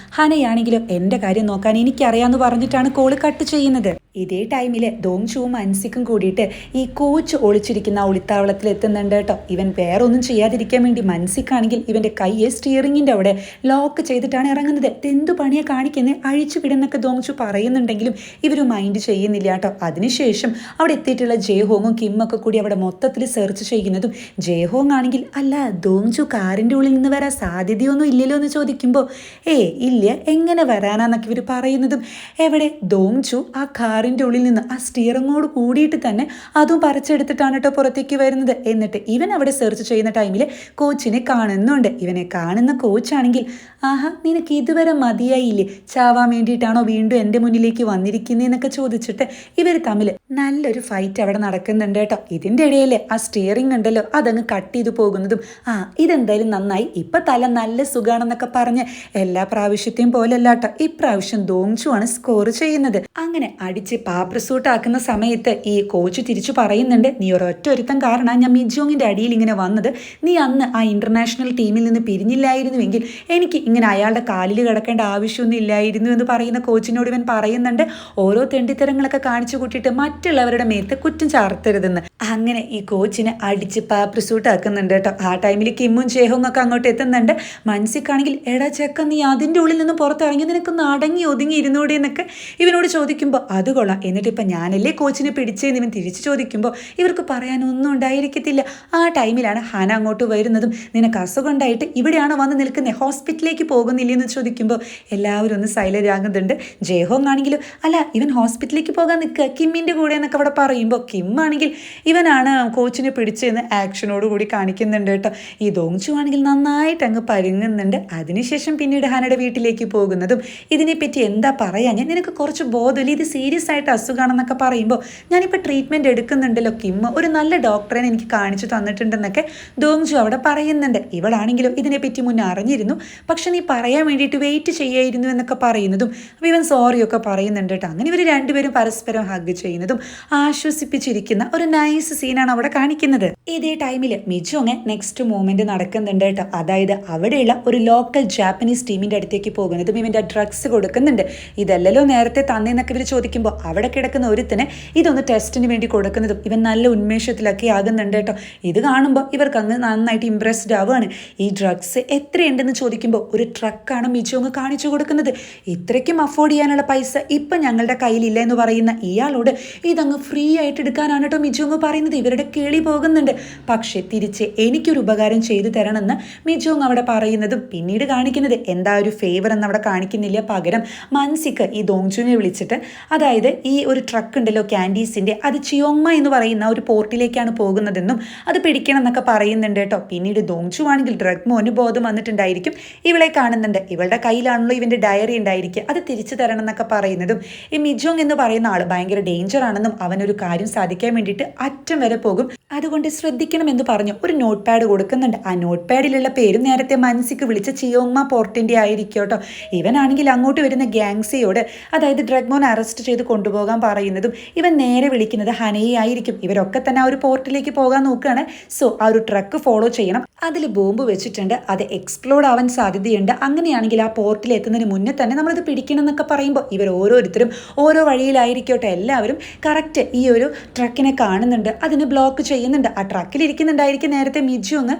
ഹനയാണെങ്കിലും എന്റെ കാര്യം നോക്കാൻ എനിക്കറിയാമെന്ന് പറഞ്ഞിട്ടാണ് കോൾ കട്ട് ചെയ്യുന്നത്. ഇതേ ടൈമിൽ ദോങ്ഷുവും അൻസിക്കും കൂടിയിട്ട് ഈ കോച്ച് ഒളിച്ചിരിക്കുന്ന ഒളിത്താവളത്തിൽ എത്തുന്നുണ്ട് കേട്ടോ. ഇവൻ വേറെ ഒന്നും ചെയ്യാതിരിക്കാൻ വേണ്ടി മൻസിക്കാണെങ്കിൽ ഇവന്റെ കൈയെ സ്റ്റിയറിങ്ങിന്റെ അവിടെ ലോക്ക് ചെയ്തിട്ടാണ് ഇറങ്ങുന്നത്. എന്തു പണിയെ കാണിക്കുന്നത് അഴിച്ചു വിടുന്നൊക്കെ ദോങ്ഷു പറയുന്നുണ്ടെങ്കിലും ഇവർ മൈൻഡ് ചെയ്യുന്നില്ല കേട്ടോ. അതിനുശേഷം അവിടെ എത്തിയിട്ടുള്ള ജയഹോങ്ങും കിമ്മൊക്കെ കൂടി അവിടെ മൊത്തത്തിൽ സെർച്ച് ചെയ്യുന്നതും ജയഹോങ് ആണെങ്കിൽ അല്ല ദോങ്ചു കാറിന്റെ ഉള്ളിൽ നിന്ന് വരാൻ സാധ്യതയൊന്നും ഇല്ലല്ലോ എന്ന് ചോദിക്കുമ്പോൾ ഏ ഇല്ല എങ്ങനെ വരാനാന്നൊക്കെ ഇവർ പറയുന്നതും എവിടെ? ദോങ്ചു ആ കാറിന്റെ ഉള്ളിൽ നിന്ന് ആ സ്റ്റിയറിങ്ങോട് കൂടിയിട്ട് തന്നെ അതും പറിച്ചെടുത്തിട്ടാണ് കേട്ടോ പുറത്തേക്ക് വരുന്നത്. എന്നിട്ട് ഇവൻ അവിടെ സെർച്ച് ചെയ്യുന്ന ടൈമിൽ കോച്ചിനെ കാണുന്നുണ്ട്. ഇവനെ കാണുന്ന കോച്ചാണെങ്കിൽ ആഹാ നിനക്ക് ഇതുവരെ മതിയായില്ലേ? ചാവാൻ വേണ്ടിയിട്ടാണോ വീണ്ടും എന്റെ മുന്നിലേക്ക് വന്നിരിക്കുന്നതെന്നൊക്കെ ചോദിച്ചിട്ട് ഇവർ തമ്മിൽ നല്ലൊരു ഫൈറ്റ് അവിടെ നടക്കുന്നുണ്ട് കേട്ടോ. ഇതിന്റെ ഇടയിൽ ആ സ്റ്റിയറിംഗ് ഉണ്ടല്ലോ അതങ്ങ് കട്ട് ചെയ്തു പോകുന്നതും. ആ ഇതെന്തായാലും നന്നായി. ഇപ്പം തല നല്ല സുഖാണെന്നൊക്കെ പറഞ്ഞ് എല്ലാ പ്രാവശ്യത്തെയും പോലെയല്ല കേട്ടോ. ഇപ്രാവശ്യം ദോങ്ചുവാണ് സ്കോർ ചെയ്യുന്നത്. അങ്ങനെ അടിച്ച് പാപ്രസൂട്ടാക്കുന്ന സമയത്ത് ഈ കോച്ച് തിരിച്ചു പറയുന്നുണ്ട് നീ ഒരൊറ്റ ഒരുത്തം കാരണം ഞാൻ മിജോങ്ങിന്റെ അടിയിൽ ഇങ്ങനെ വന്നത്. നീ അന്ന് ആ ഇന്റർനാഷണൽ ടീമിൽ നിന്ന് പിരിഞ്ഞില്ലായിരുന്നുവെങ്കിൽ എനിക്ക് ഇങ്ങനെ അയാളുടെ കാലിൽ കിടക്കേണ്ട ആവശ്യമൊന്നും ഇല്ലായിരുന്നു എന്ന് പറയുന്ന കോച്ചിനോട് ഇവൻ പറയുന്നുണ്ട്. ഓരോ തെണ്ടിത്തരങ്ങളൊക്കെ കാണിച്ചു കൂട്ടിയിട്ട് മറ്റുള്ളവരുടെ മേത്ത് കുറ്റം ചാർത്തരുതെന്ന്. അങ്ങനെ ഈ കോച്ചിനെ അടിച്ച് പാപ്രസൂട്ടാക്കുന്നുണ്ട് കേട്ടോ. ആ ടൈമിൽ കിമ്മും ചേഹും ഒക്കെ അങ്ങോട്ട് എത്തുന്നുണ്ട്. മനസ്സിക്കാണെങ്കിൽ എടാ ചെക്ക നീ അതിന്റെ ഉള്ളിൽ നിന്ന് പുറത്തിറങ്ങി നിനക്കൊന്ന് അടങ്ങി ഒതുങ്ങി ഇരുന്നൂടെ എന്നൊക്കെ ഇവനോട് ചോദിക്കുമ്പോൾ അത് കൊള്ളാം. എന്നിട്ട് ഇപ്പം ഞാനല്ലേ കോച്ചിനെ പിടിച്ചേന്ന്? ഇവൻ തിരിച്ചു ചോദിക്കുമ്പോൾ ഇവർക്ക് പറയാനൊന്നും ഉണ്ടായിരിക്കത്തില്ല. ആ ടൈമിലാണ് ഹന അങ്ങോട്ട് വരുന്നതും നിനക്ക് അസുഖം ഉണ്ടായിട്ട് ഇവിടെയാണ് വന്ന് നിൽക്കുന്നത് ഹോസ്പിറ്റലിലേക്ക് പോകുന്നില്ലേ എന്ന് ചോദിക്കുമ്പോൾ എല്ലാവരും ഒന്ന് സൈലന്റ് ആകുന്നുണ്ട് ജയഹോങ് ആണെങ്കിലും അല്ല ഇവൻ ഹോസ്പിറ്റലിലേക്ക് പോകാൻ നിൽക്കുക. കിമ്മിന്റെ കൂടെ എന്നൊക്കെ അവിടെ പറയുമ്പോൾ കിം ആണെങ്കിൽ ഇവനാണ് കോച്ചിനെ പിടിച്ചെന്ന് ആക്ഷനോട് കൂടി കാണിക്കുന്നുണ്ട് കേട്ടോ. ഈ ദോങ്ചു ആണെങ്കിൽ നന്നായിട്ട് അങ്ങ് പരുങ്ങുന്നുണ്ട്. അതിനുശേഷം പിന്നീട് ഹാനയുടെ വീട്ടിലേക്ക് പോകുന്നതും ഇതിനെപ്പറ്റി എന്താ പറയാ ഞാൻ നിനക്ക് കുറച്ച് ബോധമില്ല? ഇത് സീരിയസ് ആയിട്ട് അസുഖമാണെന്നൊക്കെ പറയുമ്പോൾ ഞാനിപ്പോൾ ട്രീറ്റ്മെന്റ് എടുക്കുന്നുണ്ടല്ലോ കിമ്മ ഒരു നല്ല ഡോക്ടറെ എനിക്ക് കാണിച്ചു തന്നിട്ടുണ്ടെന്നൊക്കെ ദോങ്ജു അവിടെ പറയുന്നുണ്ട്. ഇവളാണെങ്കിലും ഇതിനെപ്പറ്റി മുന്നേ അറിഞ്ഞിരുന്നു പക്ഷെ നീ പറയാൻ വേണ്ടിയിട്ട് വെയിറ്റ് ചെയ്യായിരുന്നു എന്നൊക്കെ പറയുന്നതും അപ്പോൾ ഇവൻ സോറിയൊക്കെ പറയുന്നുണ്ട് കേട്ടോ. അങ്ങനെ ഇവർ രണ്ടുപേരും പരസ്പരം ഹഗ് ചെയ്യുന്നതും ആശ്വസിപ്പിച്ചിരിക്കുന്ന ഒരു നൈസ് സീനാണ് അവിടെ കാണിക്കുന്നത്. ഇതേ ടൈമിൽ മിജോങ് നെക്സ്റ്റ് മൂമെന്റ് നടക്കുന്നുണ്ട് കേട്ടോ. അതായത് അവിടെയുള്ള ഒരു ലോക്കൽ ജാപ്പനീസ് ടീമിന്റെ അടുത്തേക്ക് പോകുന്നതും ഇവന്റെ ഡ്രഗ്സ് കൊടുക്കുന്നുണ്ട്. ഇതല്ലല്ലോ നേരത്തെ തന്നേന്നൊക്കെ ഇവർ ചോദിക്കുമ്പോൾ അവിടെ കിടക്കുന്ന ഒരുത്തിന് ഇതൊന്ന് ടെസ്റ്റിന് വേണ്ടി കൊടുക്കുന്നതും ഇവൻ നല്ല ഉന്മേഷത്തിലൊക്കെ ആകുന്നുണ്ട് കേട്ടോ. ഇത് കാണുമ്പോൾ ഇവർക്ക് അങ്ങ് നന്നായിട്ട് ഇംപ്രസ്ഡ് ആവുകയാണ്. ഈ ഡ്രഗ്സ് എത്രയുണ്ടെന്ന് ചോദിക്കുമ്പോൾ ഒരു ട്രക്കാണ് മിജോങ് കാണിച്ചു കൊടുക്കുന്നത്. ഇത്രയ്ക്കും അഫോർഡ് ചെയ്യാനുള്ള പൈസ ഇപ്പം ഞങ്ങളുടെ കയ്യിലില്ല എന്ന് പറയുന്ന ഇയാളോട് ഇതങ്ങ് ഫ്രീ ആയിട്ട് എടുക്കാനാണ് കേട്ടോ മിജോങ് പറയുന്നത്. ഇവരുടെ കേളി പോകുന്നുണ്ട്. പക്ഷേ തിരിച്ച് എനിക്കൊരു ഉപകാരം ചെയ്തു തരണമെന്ന് മിജോങ് അവിടെ പറയുന്നതും പിന്നീട് കാണിക്കുന്നത്. എന്താ ഒരു ഫേവർ എന്ന് അവിടെ കാണിക്കുന്നില്ല. പകരം മൻസിക്ക് ഈ ദോങ്ജുവിനെ വിളിച്ചിട്ട് അതായത് ഈ ഒരു ട്രക്ക് ഉണ്ടല്ലോ ക്യാൻഡീസിന്റെ അത് ചിയോങ്മ എന്ന് പറയുന്ന ഒരു പോർട്ടിലേക്കാണ് പോകുന്നതെന്നും അത് പിടിക്കണം എന്നൊക്കെ പറയുന്നുണ്ട് കേട്ടോ. പിന്നീട് ദോങ്ജു ആണെങ്കിൽ ഡ്രഗ് മോന് ബോധം വന്നിട്ടുണ്ടായിരിക്കും. ഇവളെ കാണുന്നുണ്ട്. ഇവളുടെ കയ്യിലാണല്ലോ ഇവന്റെ ഡയറി ഉണ്ടായിരിക്കുക. അത് തിരിച്ചു തരണം എന്നൊക്കെ പറയുന്നതും ഈ മിജോങ് എന്ന് പറയുന്ന ആൾ ഭയങ്കര ഡേഞ്ചർ ആണെന്നും അവനൊരു കാര്യം സാധിക്കാൻ വേണ്ടിയിട്ട് അറ്റം വരെ പോകും. അതുകൊണ്ട് ശ്രദ്ധിക്കണം എന്ന് പറഞ്ഞു. ഒരു നോട്ട് പാഡ് കൊടുക്കുന്നുണ്ട്. ആ നോട്ട് പാഡിലുള്ള പേരും നേരത്തെ മനസ്സിക്ക് വിളിച്ച ചിയോങ്മ പോർട്ടിന്റെ ആയിരിക്കും കേട്ടോ. ഇവനാണെങ്കിൽ അങ്ങോട്ട് വരുന്ന ഗ്യാങ്സിയോട് അതായത് ഡ്രഗ് മോൻ അറസ്റ്റ് ചെയ്ത് കൊണ്ടുപോകാൻ പറയുന്നതും ഇവൻ നേരെ വിളിക്കുന്നത് ഹനയെ ആയിരിക്കും. ഇവരൊക്കെ തന്നെ ആ ഒരു പോർട്ടിലേക്ക് പോകാൻ നോക്കുകയാണ്. സോ ആ ഒരു ട്രക്ക് ഫോളോ ചെയ്യണം. അതിൽ ബോംബ് വെച്ചിട്ടുണ്ട്. അത് എക്സ്പ്ലോഡ് ആവാൻ സാധ്യതയുണ്ട്. അങ്ങനെയാണെങ്കിൽ ആ പോർട്ടിൽ എത്തുന്നതിന് മുന്നേ തന്നെ നമ്മളിത് പിടിക്കണം എന്നൊക്കെ പറയുമ്പോൾ ഇവർ ഓരോരുത്തരും ഓരോ വഴിയിലായിരിക്കട്ടെ. എല്ലാവരും കറക്റ്റ് ഈ ഒരു ട്രക്കിനെ കാണുന്നുണ്ട്. അതിന് ബ്ലോക്ക് ചെയ്യുന്നുണ്ട്. ആ ട്രക്കിൽ ഇരിക്കുന്നുണ്ടായിരിക്കും നേരത്തെ മിജു ഒന്ന്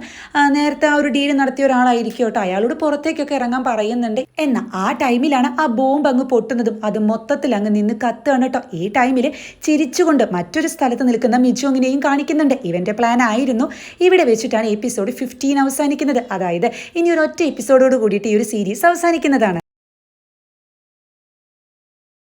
നേരത്തെ ആ ഒരു ഡീൽ നടത്തിയ ഒരാളായിരിക്കും കേട്ടോ. അയാളോട് പുറത്തേക്കൊക്കെ ഇറങ്ങാൻ പറയുന്നുണ്ട്. എന്നാൽ ആ ടൈമിലാണ് ആ ബോംബ് അങ്ങ് പൊട്ടുന്നതും അത് മൊത്തത്തിൽ അങ്ങ് നിന്ന് കത്തുകയാണ് കേട്ടോ. ഈ ടൈമിൽ ചിരിച്ചുകൊണ്ട് മറ്റൊരു സ്ഥലത്ത് നിൽക്കുന്ന മിജുങ്ങിനെയും കാണിക്കുന്നുണ്ട്. ഇവന്റെ പ്ലാൻ ആയിരുന്നു. ഇവിടെ വെച്ചിട്ടാണ് എപ്പിസോഡ് ഫിഫ്റ്റീൻ അവസാനിക്കുന്നത്. അതായത് ഇനി ഒരു ഒറ്റ എപ്പിസോഡോട് കൂടിയിട്ട് ഈ ഒരു സീരീസ് അവസാനിക്കുന്നതാണ്.